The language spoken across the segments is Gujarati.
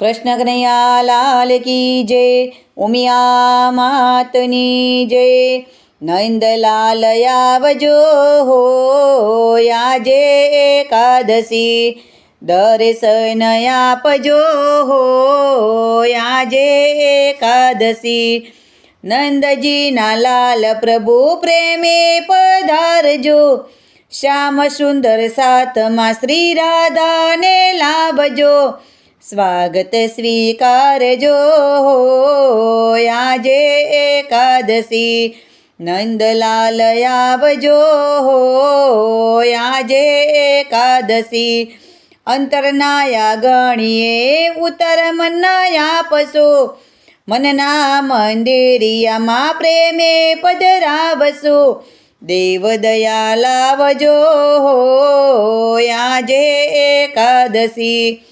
કૃષ્ણ કનૈયા લાલ કી જય ઉમિયા માતની જય. નંદલાલ આવજો હો, આજે એકાદશી. દર્શન આપજો હો, આજે એકાદશી. નંદજીના લાલ પ્રભુ પ્રેમે પધારજો. શ્યામ સુંદર સાથમાં શ્રી રાધાને લાભજો. સ્વાગત સ્વીકારજો આજે એકાદશી. નંદલાલ આવજો આજે એકાદશી. અંતરનાયા ગણીએ, ઉત્તર મનાયા પશુ મનના મંદિરિયામાં પ્રેમે પધરાવશો. દેવ દયા લાવજો આજે એકાદશી.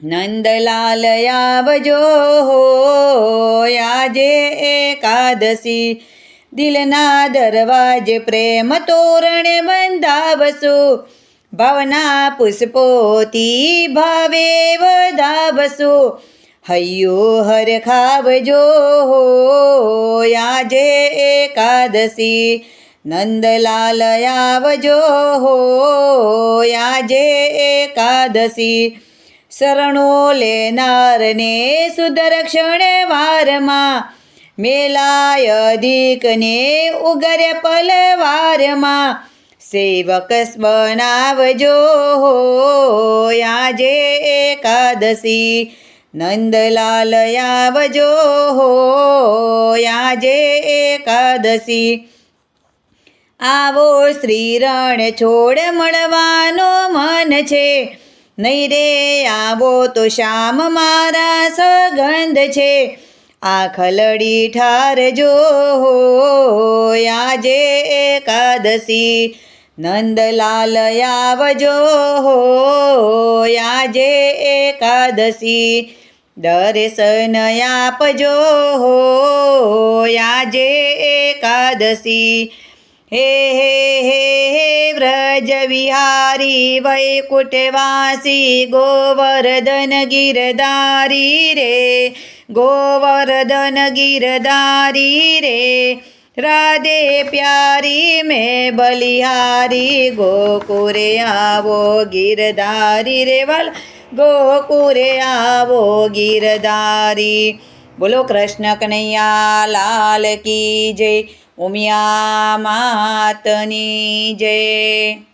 નંદલાલ આવજો હો આજે એકાદશી દિલના દરવાજે પ્રેમ તોરણ બંધાવશો ભાવના પુષ્પોતી ભાવે વધાવશો હૈયો હર ખાવજો હો આજે એકાદશી નંદલાલ આવજો હો આજે એકાદશી શરણો લેનારને સુદરક્ષણે વારમાં. મેલાય દીકને ઉગરે પલવારમાં. સેવક બનાવજો આજે એકાદશી. નંદલાલ આવજો આજે એકાદશી. આવો શ્રી રણ છોડ મળવાનો મન છે. નહીં રે આવો તો શ્યામ મારા સગંધ છે. આ ખલડી ઠારજો આજે એકાદશી. નંદલાલ આવજો આજે એકાદશી. દર્શન આપજો આજે એકાદશી. હે હે હે હે, વ્રજ વિહારી વૈકુટવાસી ગોવર્ધન ગિરધારી રે, ગોવર્ધન ગિરધારી રે, રાધે પ્યારી, મેં બલિહારી, ગોકુરે આવો ગિરધારી રે, વલ ગોકુરે આવો ગિરધારી. બોલો કૃષ્ણ કનૈયા, લાલ કી જય. ઉમિયા માતની જય.